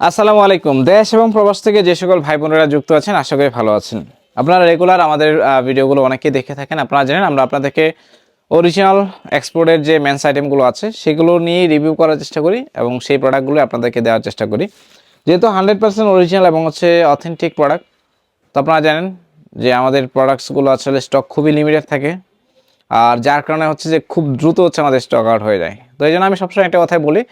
আসসালামু আলাইকুম। দেশ এবং প্রবাস থেকে যে সকল ভাই বোনেরা যুক্ত আছেন, আশা করি ভালো আছেন। আপনারা রেগুলার আমাদের ভিডিওগুলো অনেকেই দেখে থাকেন। আপনারা জানেন, আমরা আপনাদেরকে অরিজিনাল এক্সপোর্টের যে মেন্স আইটেমগুলো আছে, সেগুলো নিয়ে রিভিউ করার চেষ্টা করি এবং সেই প্রোডাক্টগুলো আপনাদেরকে দেওয়ার চেষ্টা করি। যেহেতু হান্ড্রেড পার্সেন্ট অরিজিনাল এবং হচ্ছে অথেন্টিক প্রোডাক্ট তো আপনারা জানেন যে আমাদের প্রোডাক্টসগুলো আসলে স্টক খুবই লিমিটেড থাকে। আর যার কারণে হচ্ছে যে খুব দ্রুত হচ্ছে আমাদের স্টক আউট হয়ে যায়। তো এই জন্য আমি সবসময় একটা কথাই বলি,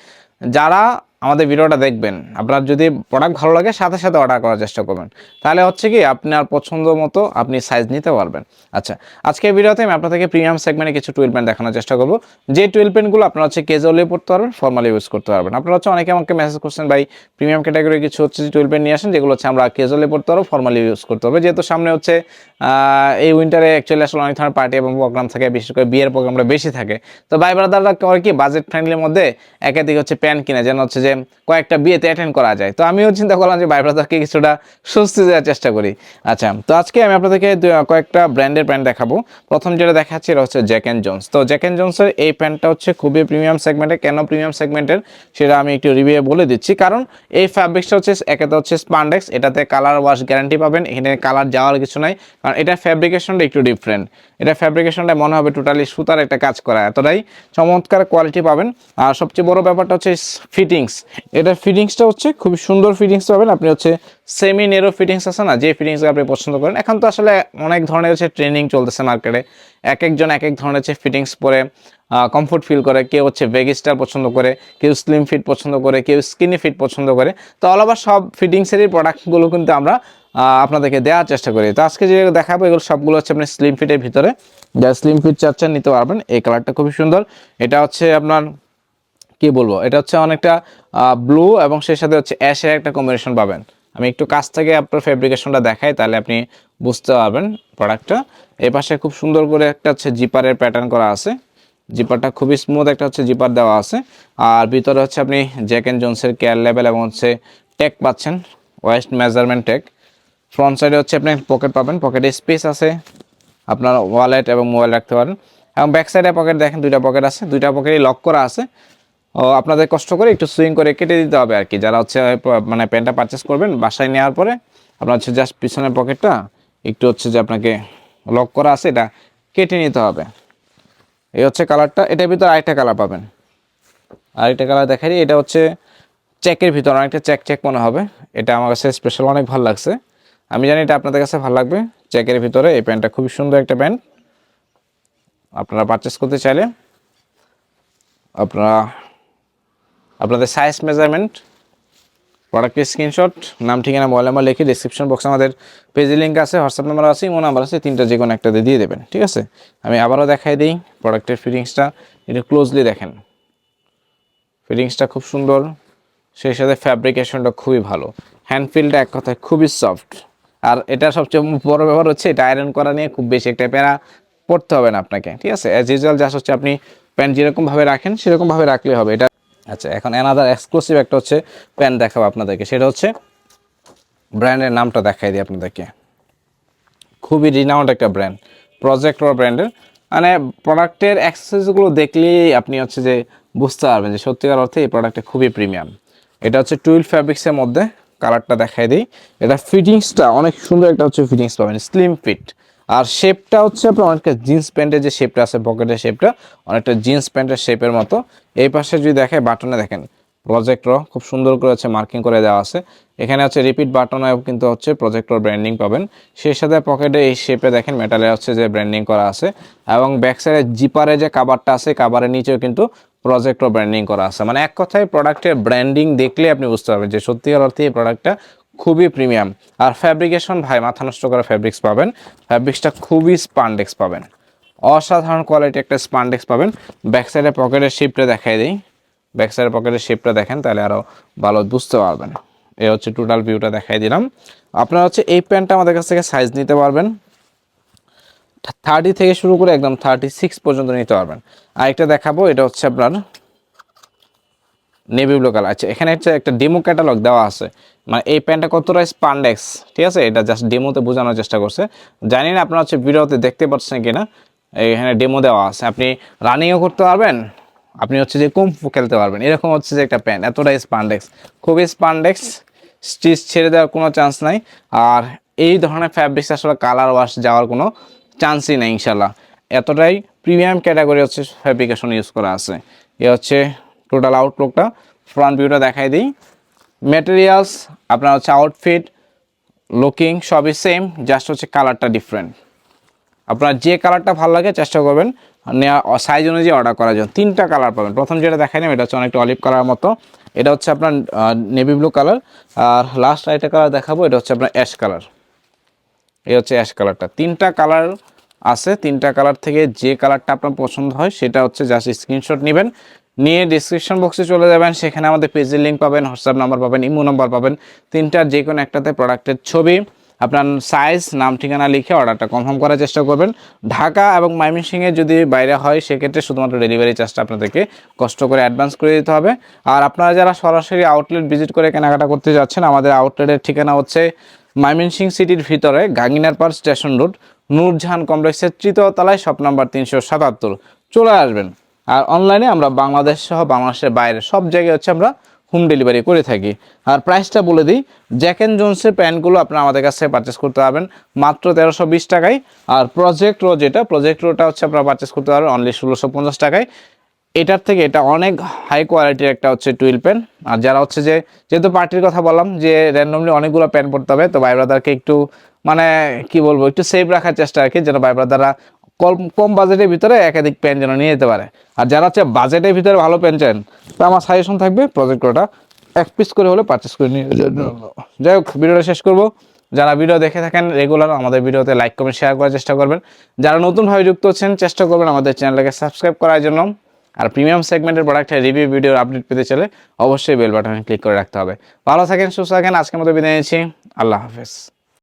যারা আমাদের ভিডিওটা দেখবেন। আপনার যদি প্রোডাক্ট ভালো লাগে, সাথে সাথে অর্ডার করার চেষ্টা করবেন। তাহলে হচ্ছে কি আপনার পছন্দ মতো আপনি সাইজ নিতে পারবেন। আচ্ছা আজকে ভিডিওতে আমি আপনাদেরকে প্রিমিয়াম সেগমেন্টে কিছু টুয়েল প্যান্ট দেখানোর চেষ্টা করব। যে টুয়েল প্যান্টগুলো আপনারা হচ্ছে কেজুয়ালি পড়তে পারবেন ফর্মালি ইউজ করতে পারবেন। আপনারা হচ্ছে অনেকে আমাকে মেসেজ করছেন, ভাই প্রিমিয়াম ক্যাটাগরি কিছু হচ্ছে টুয়েল প্যান্ট নিয়ে আসেন, যেগুলো হচ্ছে আমরা কেজুয়ালি পড়তে পারব ফর্মালি ইউজ করতে হবে যেহেতু সামনে হচ্ছে এই উইন্টারে অ্যাকচুয়ালি আসলে অনেক ধরনের পার্টি এবং প্রোগ্রাম থাকে, বিশেষ করে বিয়ের প্রোগ্রামটা বেশি থাকে। তো ভাই ব্রাদাররা কি বাজেট ফ্রেন্ডলির মধ্যে একাধিক হচ্ছে প্যান্ট কিনে, যেন হচ্ছে যে কয়েকটা বিয়েতে অ্যাটেন্ড করা যায়। তো আমিও চিন্তা করলাম যে ভাই ব্রাদারকে কিছুটা স্বস্তি দেওয়ার চেষ্টা করি। আচ্ছা তো আজকে আমি আপনাদেরকে কয়েকটা ব্র্যান্ডের প্যান্ট দেখাবো। প্রথম যেটা দেখাচ্ছি এটা হচ্ছে জ্যাক অ্যান্ড জোন্স তো জ্যাক অ্যান্ড জোন্সের এই প্যান্টটা হচ্ছে খুবই প্রিমিয়াম সেগমেন্টের কেন প্রিমিয়াম সেগমেন্টের সেটা আমি একটু রিভিউ বলে দিচ্ছি। কারণ এই ফ্যাব্রিক্সটা হচ্ছে একেতে হচ্ছে স্পান্ডেক্স এটাতে কালার ওয়াশ গ্যারান্টি পাবেন। এখানে কালার যাওয়ার কিছু নাই। কারণ এটা ফ্যাব্রিকেশনটা একটু ডিফারেন্ট এটা ফ্যাব্রিকেশনটা মনে হবে টোটালি সুতার একটা কাজ করা। এতটাই চমৎকার কোয়ালিটি পাবেন। আর সবচেয়ে বড় ব্যাপারটা হচ্ছে ফিটিংস এটা ফিটিংসটা হচ্ছে খুবই সুন্দর ফিটিংস পাবেন। আপনি হচ্ছে সেমি নেরো ফিটিংস আছে না, যে ফিটিংস আপনি পছন্দ করেন। এখন তো আসলে অনেক ধরনের হচ্ছে ট্রেনিং চলতেছে মার্কেটে এক একজন এক এক ধরনের হচ্ছে ফিটিংস পরে কমফোর্ট ফিল করে। কেউ হচ্ছে ভেগ স্টার পছন্দ করে, কেউ স্লিম ফিট পছন্দ করে, কেউ স্কিনি ফিট পছন্দ করে। তো অল ওভার সব ফিটিংসেরই প্রোডাক্টগুলো কিন্তু আমরা আপনাদেরকে দেওয়ার চেষ্টা করি। তো আজকে যে দেখাবো, এগুলো সবগুলো হচ্ছে আপনি স্লিম ফিটের ভিতরে। যা স্লিম ফিট চাচ্ছেন নিতে পারবেন। এই কালারটা খুবই সুন্দর। এটা হচ্ছে আপনার কি বলব? এটা হচ্ছে অনেকটা ব্লু এবং সেই সাথে হচ্ছে অ্যাশের একটা কম্বিনেশন পাবেন। আমি একটু কাছ থেকে আপনার ফেব্রিকেশনটা দেখাই, তাহলে আপনি বুঝতে পারবেন প্রোডাক্টটা এই পাশে খুব সুন্দর করে একটা হচ্ছে জিপারের প্যাটার্ন করা আছে। জিপারটা খুবই স্মুথ একটা হচ্ছে জিপার দেওয়া আছে। আর ভিতরে হচ্ছে আপনি জ্যাক অ্যান্ড জোন্সের কেয়ার লেভেল এবং হচ্ছে টেক পাচ্ছেন ওয়েস্ট মেজারমেন্ট টেক ফ্রন্ট সাইডে হচ্ছে আপনি পকেট পাবেন পকেটে স্পেস আছে। আপনার ওয়ালেট এবং মোবাইল রাখতে পারেন। এবং ব্যাক সাইডে পকেট দেখেন, দুইটা পকেট আছে। দুইটা পকেটই লক করা আছে। আপনাদের কষ্ট করে একটু সুইং করে কেটে দিতে হবে আর কি। যারা হচ্ছে মানে প্যান্টটা পারচেস করবেন, বাসায় নেওয়ার পরে আপনার হচ্ছে জাস্ট পিছনের পকেটটা একটু হচ্ছে যে আপনাকে লক করা আছে, এটা কেটে নিতে হবে। এই হচ্ছে কালারটা এটার ভিতরে আরেকটা কালার পাবেন। আরেকটা কালার দেখাই, এটা হচ্ছে চেকের ভিতর, অনেকটা চেক চেক মনে হবে। এটা আমার কাছে স্পেশাল অনেক ভালো লাগছে। আমি জানি এটা আপনাদের কাছে ভালো লাগবে চেকের ভিতরে। এই প্যান্টটা খুবই সুন্দর একটা প্যান্ট। আপনারা পারচেস করতে চাইলে আপনারা আপনাদের সাইজ মেজারমেন্ট প্রোডাক্টের স্ক্রিনশট নাম, ঠিকানা মোবাইল নাম্বার লিখে ডিসক্রিপশন বক্সে আমাদের পেজে লিঙ্ক আছে হোয়াটসঅ্যাপ নাম্বার আছে ইমো নাম্বার আছে, তিনটা যে কোনো একটাতে দিয়ে দেবেন, ঠিক আছে? আমি আবারও দেখাই দিই প্রোডাক্টের ফিটিংসটা একটু ক্লোজলি দেখেন। ফিটিংসটা খুব সুন্দর, সেই সাথে ফ্যাব্রিকেশনটা খুবই ভালো। হ্যান্ড ফিলটা এক কথায় খুবই সফট আর এটা সবচেয়ে বড় ব্যাপার হচ্ছে, এটা আয়রন করা নিয়ে খুব বেশি একটা প্যারা পড়তে হবে না আপনাকে, ঠিক আছে? অ্যাজ ইউজুয়াল জাস্ট হচ্ছে আপনি প্যান্ট যেরকমভাবে রাখেন, সেরকমভাবে রাখলে হবে। এটা আচ্ছা এখন অ্যানাদার এক্সক্লুসিভ একটা হচ্ছে প্যান্ট দেখাবো আপনাদেরকে। সেটা হচ্ছে ব্র্যান্ডের নামটা দেখাই দিই আপনাদেরকে। খুবই রিনাউন্ড একটা ব্র্যান্ড প্রজেক্টর ব্র্যান্ডের মানে প্রোডাক্টের অ্যাক্সেসরিজগুলো দেখলেই আপনি হচ্ছে যে বুঝতে পারবেন যে সত্যিকার অর্থে এই প্রোডাক্টটা খুবই প্রিমিয়াম এটা হচ্ছে টুইল ফ্যাব্রিক্সের মধ্যে কালারটা দেখাই দিই। এটা ফিটিংসটা অনেক সুন্দর একটা হচ্ছে ফিটিংস পাবেন স্লিম ফিট আর শেপটা হচ্ছে আপনার অনেকটা জিন্স প্যান্টের যে শেপটা আছে পকেটের শেপটা অনেকটা জিন্স প্যান্টের শেপের মতো। এই পাশে যদি দেখে বাটনে দেখেন প্রজেক্টর খুব সুন্দর করে হচ্ছে মার্কিং করে দেওয়া আছে। এখানে হচ্ছে রিপিট বাটনে কিন্তু হচ্ছে প্রজেক্টর ব্র্যান্ডিং পাবেন। সেই সাথে পকেটে এই শেপে দেখেন মেটালে হচ্ছে যে ব্র্যান্ডিং করা আছে এবং ব্যাক সাইডে জিপারে যে কাবারটা আছে কাবারের নিচেও কিন্তু প্রজেক্টর ব্র্যান্ডিং করা আছে। মানে এক কথায় প্রোডাক্টের ব্র্যান্ডিং দেখলে আপনি বুঝতে পারবেন যে সত্যিকার অর্থে এই প্রোডাক্টটা খুবই প্রিমিয়াম আর ফ্যাব্রিকেশন ভাই, মাথা নষ্ট করা ফ্যাব্রিক্স পাবেন। ফ্যাব্রিক্সটা খুবই স্পান্ডেক্স পাবেন। অসাধারণ কোয়ালিটি একটা স্পান্ডেক্স পাবেন। ব্যাক সাইডে পকেটের শেপটা দেখাই দিই। ব্যাক সাইডের পকেটের শেপটা দেখেন, তাহলে আরও ভালো বুঝতে পারবেন। এই হচ্ছে টোটাল ভিউটা দেখাই দিলাম। আপনারা হচ্ছে এই প্যান্টটা আমাদের কাছ থেকে সাইজ নিতে পারবেন। থার্টি থেকে শুরু করে একদম থার্টি সিক্স পর্যন্ত নিতে পারবেন। আরেকটা দেখাবো, এটা হচ্ছে আপনার নেভি ব্লু কালার আচ্ছা এখানে হচ্ছে একটা ডেমো ক্যাটালগ দেওয়া আছে। মানে এই প্যান্টটা কতটা স্পান্ডেক্স ঠিক আছে, এটা জাস্ট ডেমোতে বোঝানোর চেষ্টা করছে। জানি না আপনারা হচ্ছে ভিডিওতে দেখতে পাচ্ছেন কিনা। এখানে ডেমো দেওয়া আছে। আপনি রানিংও করতে পারবেন, আপনি হচ্ছে যে কুম্ফু খেলতে পারবেন। এরকম হচ্ছে যে একটা প্যান্ট এতটাই স্পান্ডেক্স খুবই স্পান্ডেক্স স্টিচ ছেড়ে দেওয়ার কোনো চান্স নাই। আর এই ধরনের ফ্যাব্রিক্স আসলে কালার ওয়াশ যাওয়ার কোনো চান্সই নেই ইনশাল্লাহ এতটাই প্রিমিয়াম ক্যাটাগরি হচ্ছে ফ্যাব্রিকেশন ইউজ করা আছে। এ হচ্ছে টোটাল আউটলুকটা ফ্রন্ট ভিউটা দেখাই দিই। ম্যাটেরিয়ালস আপনার হচ্ছে আউটফিট লুকিং সবই সেম জাস্ট হচ্ছে কালারটা ডিফারেন্ট আপনার যে কালারটা ভালো লাগে চেষ্টা করবেন নেওয়া সাইজ অনুযায়ী অর্ডার করার জন্য। তিনটা কালার পাবেন। প্রথম যেটা দেখাই এটা হচ্ছে অনেকটা অলিভ কালার মতো। এটা হচ্ছে আপনার নেভি ব্লু কালার আর লাস্ট আরেকটা কালার দেখাবো, এটা হচ্ছে আপনার অ্যাশ কালার এই হচ্ছে অ্যাশ কালারটা তিনটা কালার আছে, তিনটা কালার থেকে যে কালারটা আপনার পছন্দ হয়, সেটা হচ্ছে জাস্ট স্ক্রিনশট নেবেন। নিয়ে ডিসক্রিপশন বক্সে চলে যাবেন, সেখানে আমাদের পেজের লিঙ্ক পাবেন হোয়াটসঅ্যাপ নাম্বার পাবেন, ইমো নাম্বার পাবেন। তিনটার যে কোনো একটাতে প্রোডাক্টের ছবি। আপনার সাইজ নাম, ঠিকানা লিখে অর্ডারটা কনফার্ম করার চেষ্টা করবেন। ঢাকা এবং ময়মনসিংহে যদি বাইরে হয়, সেক্ষেত্রে শুধুমাত্র ডেলিভারি চার্জটা আপনাদেরকে কষ্ট করে অ্যাডভান্স করে দিতে হবে। আর আপনারা যারা সরাসরি আউটলেট ভিজিট করে কেনাকাটা করতে যাচ্ছেন, আমাদের আউটলেটের ঠিকানা হচ্ছে ময়মনসিং সিটির ভিতরে গাঙ্গিনার পার স্টেশন রোড, নূরজাহান কমপ্লেক্সের তৃতীয় তলায় শপ নাম্বার তিনশো সাতাত্তর। চলে আসবেন। আর অনলাইনে আমরা বাংলাদেশ সহ বাংলাদেশের বাইরে সব জায়গায় হচ্ছে আমরা হোম ডেলিভারি করে থাকি। আর প্রাইসটা বলে দিই জ্যাক অ্যান্ড জোন্সের প্যান্টগুলো আপনারা আমাদের কাছে পারচেস করতে পারবেন মাত্র তেরোশো বিশ টাকায়। আর প্রজেক্ট রো যেটা প্রজেক্ট রোটা হচ্ছে আপনারা পারচেস করতে পারবেন অনলি ষোলোশো পঞ্চাশ টাকায়। এটার থেকে এটা অনেক হাই কোয়ালিটির একটা হচ্ছে টুইল প্যান্ট আর যারা হচ্ছে যে, যেহেতু পার্টির কথা বললাম যে র্যান্ডমলি অনেকগুলো প্যান্ট পড়তে হবে, তো ভাই ব্রাদারকে একটু মানে কি বলব, একটু সেফ রাখার চেষ্টা আর কি, যেন ভাই ব্রাদাররা কম কম বাজেটের ভিতরে একাধিক প্যান্ট যেন নিয়ে যেতে পারে। আর যারা হচ্ছে বাজেটের ভিতরে ভালো প্যান্ট চান, তো আমার সাজেশন থাকবে প্রজেক্ট এক পিস করে হলে পারচেস করে নিয়ে যাই হোক, ভিডিওটা শেষ করব। যারা ভিডিও দেখে থাকেন রেগুলার আমাদের ভিডিওতে লাইক কমেন্ট শেয়ার করার চেষ্টা করবেন। যারা নতুনভাবে যুক্ত হচ্ছেন, চেষ্টা করবেন আমাদের চ্যানেলকে সাবস্ক্রাইব করার জন্য। আর প্রিমিয়াম সেগমেন্টের প্রোডাক্টের রিভিউ ভিডিওর আপডেট পেতে চলে অবশ্যই বেল বাটনে ক্লিক করে রাখতে হবে। ভালো থাকেন, সুস্থ থাকেন। আজকের মতো বিদায় নিচ্ছি। আল্লাহ হাফেজ।